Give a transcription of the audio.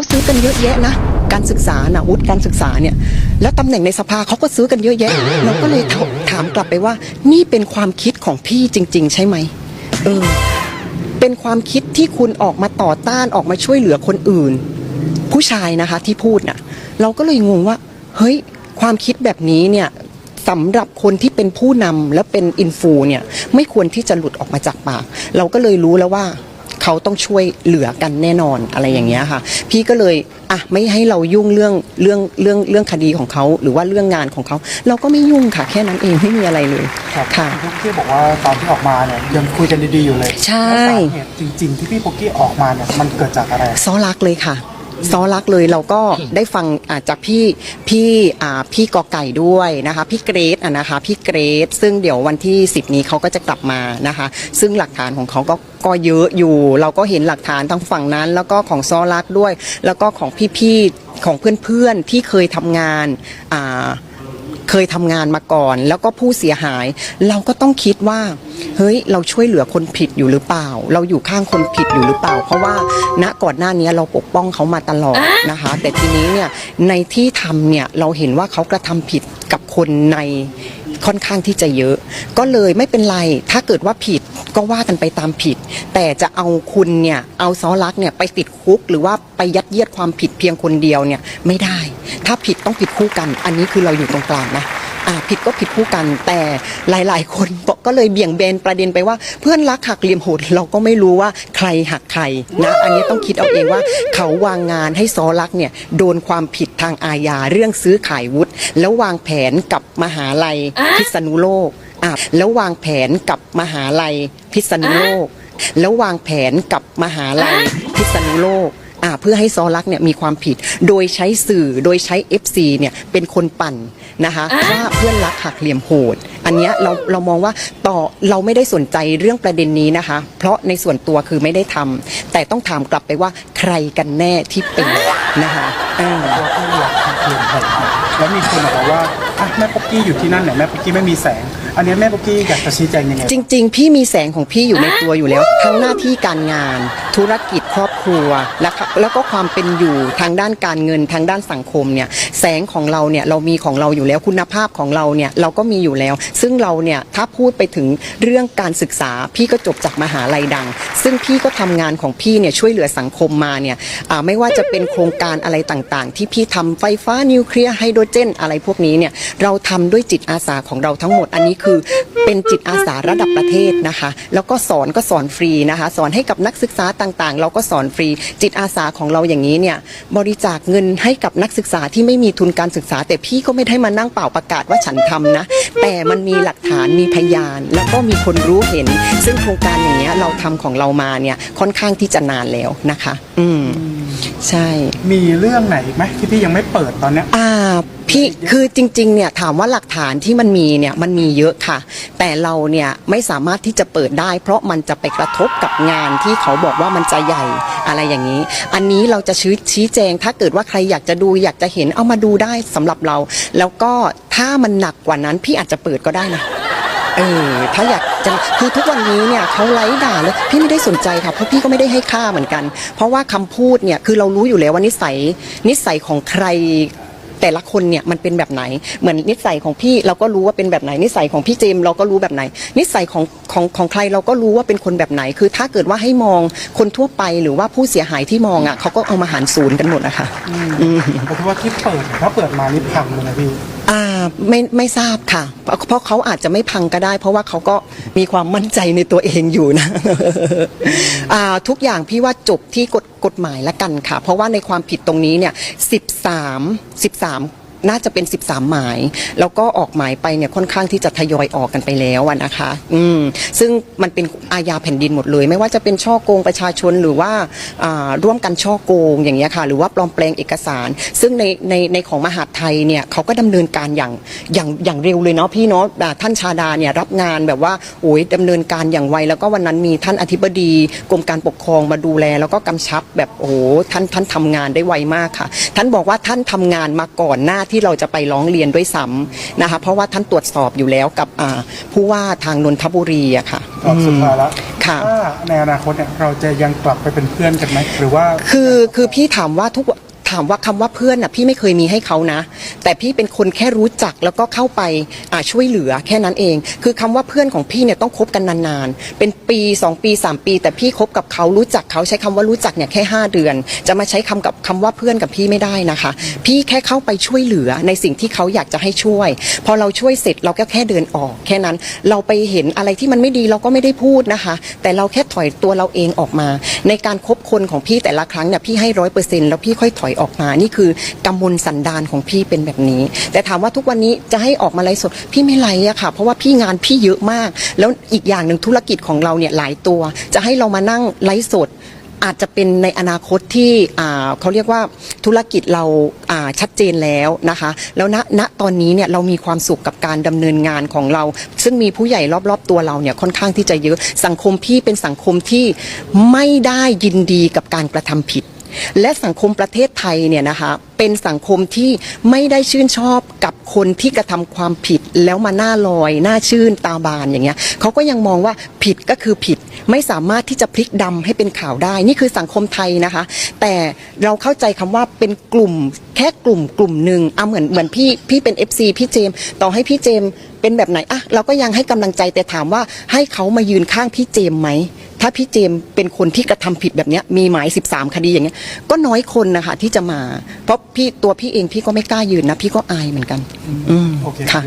เขาซื้อกันเยอะแยะนะ การศึกษานะวุฒิการศึกษาเนี่ย แล้วตำแหน่งในสภาเขาก็ซื้อกันเยอะแยะ เราก็เลยถามกลับไปว่า นี่เป็นความคิดของพี่จริง ๆ ใช่ไหมเออเป็นความคิดที่คุณออกมาต่อต้านออกมาช่วยเหลือคนอื่น ผู้ชายนะคะที่พูดน่ะ เราก็เลยงงว่า เฮ้ย ความคิดแบบนี้เนี่ยสำหรับคนที่เป็นผู้นำและเป็นอินฟูเนี่ย ไม่ควรที่จะหลุดออกมาจากปาก เราก็เลยรู้แล้วว่า เขาต้องช่วยเหลือกันแน่นอนอะไรอย่างเงี้ยค่ะ พี่ก็เลยอะไม่ให้เรายุ่งเรื่องเรื่องเรื่องเรื่องคดีของเขาหรือว่าเรื่องงานของเขา เราก็ไม่ยุ่งค่ะ แค่นั้นเองไม่มีอะไรเลยครับค่ะพี่ปุ๊กกี้บอกว่าตอนที่ออกมาเนี่ยยังคุยกันดีๆอยู่เลยใช่แล้วสาเหตุจริง ๆ ที่พี่ปุ๊กกี้ออกมาเนี่ยมันเกิดจากอะไรซอรักเลยค่ะ ซอรักเลยเราก็ได้ฟังอ่าจากพี่พี่อ่าพี่กอไก่ด้วยนะคะพี่เกรซอะนะคะพี่เกรซซึ่งเดี๋ยววันที่ 10 นี้เขาก็จะกลับมานะคะ ซึ่งหลักฐานของเขาก็ก็เยอะอยู่ เราก็เห็นหลักฐานทั้งฝั่งนั้น แล้วก็ของซอรักด้วย แล้วก็ของพี่ๆของเพื่อนๆที่เคยทำงานอ่า เคยทำงานมาก่อน แล้วก็ผู้เสียหาย เราก็ต้องคิดว่าเฮ้ยเราช่วยเหลือคนผิดอยู่หรือเปล่า เราอยู่ข้างคนผิดอยู่หรือเปล่า เพราะว่าณก่อนหน้านี้เราปกป้องเขามาตลอดนะคะ แต่ทีนี้เนี่ยในที่ทำเนี่ยเราเห็นว่าเขากระทำผิดกับคนในค่อนข้างที่จะเยอะ ก็เลยไม่เป็นไร ถ้าเกิดว่าผิดก็ว่ากันไปตามผิด แต่จะเอาคุณเนี่ย เอาซอลักเนี่ยไปติดคุก หรือว่าไปยัดเยียดความผิดเพียงคนเดียวเนี่ยไม่ได้ ถ้าผิดต้องผิดคู่กัน อันนี้คือเราอยู่ตรงกลางนะอ่าผิดก็ผิดคู่กันแต่หลาย ๆ คนก็เลยเบี่ยงเบนประเด็นไปว่า เพื่อนรักหักเหลี่ยมโหดเราก็ไม่รู้ว่าใครหักใครนะอันนี้ต้องคิดเอาเองว่า เขาวางงานให้ซอลักเนี่ยโดนความผิดทางอาญาเรื่องซื้อขายวุฒิแล้ววางแผนกับมหาลัยพิษณุโลกอ่าแล้ววางแผนกับมหาลัยพิษณุโลก แล้ววางแผนกับมหาลัยพิษณุโลกอ่า เพื่อให้ซอลักเนี่ยมีความผิด โดยใช้สื่อโดยใช้ FC เนี่ยเป็นคนปั่นนะคะว่าเพื่อนรักหักเหลี่ยมโหด อันเนี้ยเราเรามองว่าต่อเราไม่ได้สนใจเรื่องประเด็นนี้นะคะ เพราะในส่วนตัวคือไม่ได้ทำแต่ต้องถามกลับไปว่าใครกันแน่ที่เป็นนะคะอ่า ตัวที่หลักคือเพียงพอแล้วมีคนบอกว่าอะแม่ปุ๊กกี้อยู่ที่นั่นเนี่ยแม่ปุ๊กกี้ไม่มีแสงอันนี้แม่ปุ๊กกี้อยากจะชี้แจงยังไงจริง ๆ พี่มีแสงของพี่อยู่ในตัวอยู่แล้ว ทั้งหน้าที่การงาน ธุรกิจครอบครัว และค่ะแล้วก็ความเป็นอยู่ทางด้านการเงินทางด้านสังคมเนี่ยแสงของเราเนี่ยเรามีของเราอยู่แล้วคุณภาพของเราเนี่ยเราก็มีอยู่แล้ว ซึ่งเราเนี่ยถ้าพูดไปถึงเรื่องการศึกษา พี่ก็จบจากมหาลัยดัง ซึ่งพี่ก็ทำงานของพี่เนี่ยช่วยเหลือสังคมมาเนี่ยอ่าไม่ว่าจะเป็นโครงการอะไรต่างๆ ที่พี่ทำไฟฟ้านิวเคลียร์ไฮโดรเจน อะไรพวกนี้เนี่ยเราทำด้วยจิตอาสาของเราทั้งหมดอันนี้คือเป็นจิตอาสาระดับประเทศนะคะ แล้วก็สอนก็สอนฟรีนะคะ สอนให้กับนักศึกษาต่างๆ เราก็สอนฟรี จิตอาสาของเราอย่างนี้เนี่ยบริจาคเงินให้กับนักศึกษาที่ไม่มีทุนการศึกษา แต่พี่ก็ไม่ได้มานั่งเป่าประกาศว่าฉันทำนะ แต่มันมีหลักฐานมีพยาน แล้วก็มีคนรู้เห็น ซึ่งโครงการอย่างเนี้ยเราทำของเรามาเนี่ยค่อนข้างที่จะนานแล้วนะคะ อืม ใช่ มีเรื่องไหนอีกไหมที่พี่ยังไม่เปิดตอนเนี้ย อ่าพี่คือจริงๆเนี่ยถามว่าหลักฐานที่มันมีเนี่ยมันมีเยอะค่ะ แต่เราเนี่ยไม่สามารถที่จะเปิดได้ เพราะมันจะไปกระทบกับงานที่เขาบอกว่ามันจะใหญ่อะไรอย่างนี้ อันนี้เราจะชี้ชี้แจง ถ้าเกิดว่าใครอยากจะดูอยากจะเห็นเอามาดูได้สำหรับเรา แล้วก็ถ้ามันหนักกว่านั้นพี่อาจจะเปิดก็ได้นะ เออถ้าอยากจะคือทุกวันนี้เนี่ยเขาไล่ด่าเลยพี่ไม่ได้สนใจค่ะเพราะพี่ก็ไม่ได้ให้ค่าเหมือนกัน เพราะว่าคำพูดเนี่ยคือเรารู้อยู่แล้วว่านิสัยนิสัยของใครแต่ละคนเนี่ยมันเป็นแบบไหน เหมือนนิสัยของพี่เราก็รู้ว่าเป็นแบบไหน นิสัยของพี่เจมส์เราก็รู้แบบไหน นิสัยของของของใครเราก็รู้ว่าเป็นคนแบบไหน คือถ้าเกิดว่าให้มองคนทั่วไปหรือว่าผู้เสียหายที่มองอะเขาก็เอามาหารศูนย์กันหมดนะคะอืมเพราะว่าที่เปิดถ้าเปิดมานี่พังเลยนะพี่ อ่าไม่ไม่ทราบค่ะ เพราะเพราะเขาอาจจะไม่พังก็ได้ เพราะว่าเขาก็มีความมั่นใจในตัวเองอยู่นะ อ่าทุกอย่างพี่ว่าจบที่กฎกฎหมายละกันค่ะ เพราะว่าในความผิดตรงนี้เนี่ย 13 13 น่าจะเป็น 13 หมาย แล้วก็ออกหมายไปเนี่ยค่อนข้างที่จะทยอยออกกันไปแล้วนะคะ อืมซึ่งมันเป็นอาญาแผ่นดินหมดเลย ไม่ว่าจะเป็นช่อโกงประชาชนหรือว่าอ่าร่วมกันช่อโกงอย่างเงี้ยค่ะ หรือว่าปลอมแปลงเอกสาร ซึ่งในในในของมหาดไทยเนี่ยเขาก็ดำเนินการอย่างอย่างอย่างเร็วเลยเนาะพี่เนาะอ่าท่านชาดาเนี่ยรับงานแบบว่าโอ้ยดำเนินการอย่างไว แล้วก็วันนั้นมีท่านอธิบดีกรมการปกครองมาดูแล แล้วก็กำชับแบบโอ้โหท่านท่านทำงานได้ไวมากค่ะ ท่านบอกว่าท่านทำงานมาก่อนหน้าที่เราจะไปร้องเรียนด้วยซ้ำนะคะ เพราะว่าท่านตรวจสอบอยู่แล้วกับอ่าผู้ว่าทางนนทบุรีอะค่ะก็สุดท้ายแล้วค่ะถ้าในอนาคตเนี่ยเราจะยังกลับไปเป็นเพื่อนกันไหมหรือว่าคือคือพี่ถามว่าทุก ถามว่าคำว่าเพื่อนน่ะพี่ไม่เคยมีให้เขานะ แต่พี่เป็นคนแค่รู้จักแล้วก็เข้าไปอ่าช่วยเหลือแค่นั้นเอง คือคำว่าเพื่อนของพี่เนี่ยต้องคบกันนานๆ เป็นปี 2 ปี 3 ปี แต่พี่คบกับเขารู้จักเขาใช้คำว่ารู้จักเนี่ยแค่ 5 เดือน จะมาใช้คำกับคำว่าเพื่อนกับพี่ไม่ได้นะคะ พี่แค่เข้าไปช่วยเหลือในสิ่งที่เขาอยากจะให้ช่วย พอเราช่วยเสร็จเราก็แค่เดินออกแค่นั้นเราไปเห็นอะไรที่มันไม่ดีเราก็ไม่ได้พูดนะคะ แต่เราแค่ถอยตัวเราเองออกมา ในการคบคนของพี่แต่ละครั้งเนี่ยพี่ให้ร้อยเปอร์เซ็นต์แล้วพี่ค่อยถอยออกมา นี่คือกำมลสันดานของพี่เป็นแบบนี้ แต่ถามว่าทุกวันนี้จะให้ออกมาไลฟ์สดพี่ไม่ไลฟ์อะค่ะ เพราะว่าพี่งานพี่เยอะมาก แล้วอีกอย่างหนึ่งธุรกิจของเราเนี่ยหลายตัว จะให้เรามานั่งไลฟ์สดอาจจะเป็นในอนาคตที่เขาเรียกว่าธุรกิจเราชัดเจนแล้วนะคะ แล้วณณตอนนี้เนี่ยเรามีความสุขกับการดำเนินงานของเรา ซึ่งมีผู้ใหญ่รอบๆ ตัวเราเนี่ยค่อนข้างที่จะเยอะสังคมพี่เป็นสังคมที่ไม่ได้ยินดีกับการกระทำผิด และสังคมประเทศไทยเนี่ยนะคะเป็นสังคมที่ไม่ได้ชื่นชอบกับคนที่กระทำความผิดแล้วมาหน้าลอย หน้าชื่นตาบานอย่างเงี้ยเขาก็ยังมองว่าผิดก็คือผิดไม่สามารถที่จะพลิกดำให้เป็นข่าวได้ นี่คือสังคมไทยนะคะ แต่เราเข้าใจคำว่าเป็นกลุ่มแค่กลุ่มกลุ่มหนึ่งเอะเหมือนเหมือนพี่พี่เป็น FC พี่เจมส์ต่อให้พี่เจมส์เป็นแบบไหนอะเราก็ยังให้กำลังใจแต่ถามว่าให้เขามายืนข้างพี่เจมส์ไหม ถ้าพี่เจมส์เป็นคนที่กระทำผิดแบบเนี้ยมีหมาย 13 คดีอย่างเงี้ยก็น้อยคนนะคะที่จะมา เพราะพี่ตัวพี่เองพี่ก็ไม่กล้ายืนนะ พี่ก็อายเหมือนกัน อืมโอเคค่ะ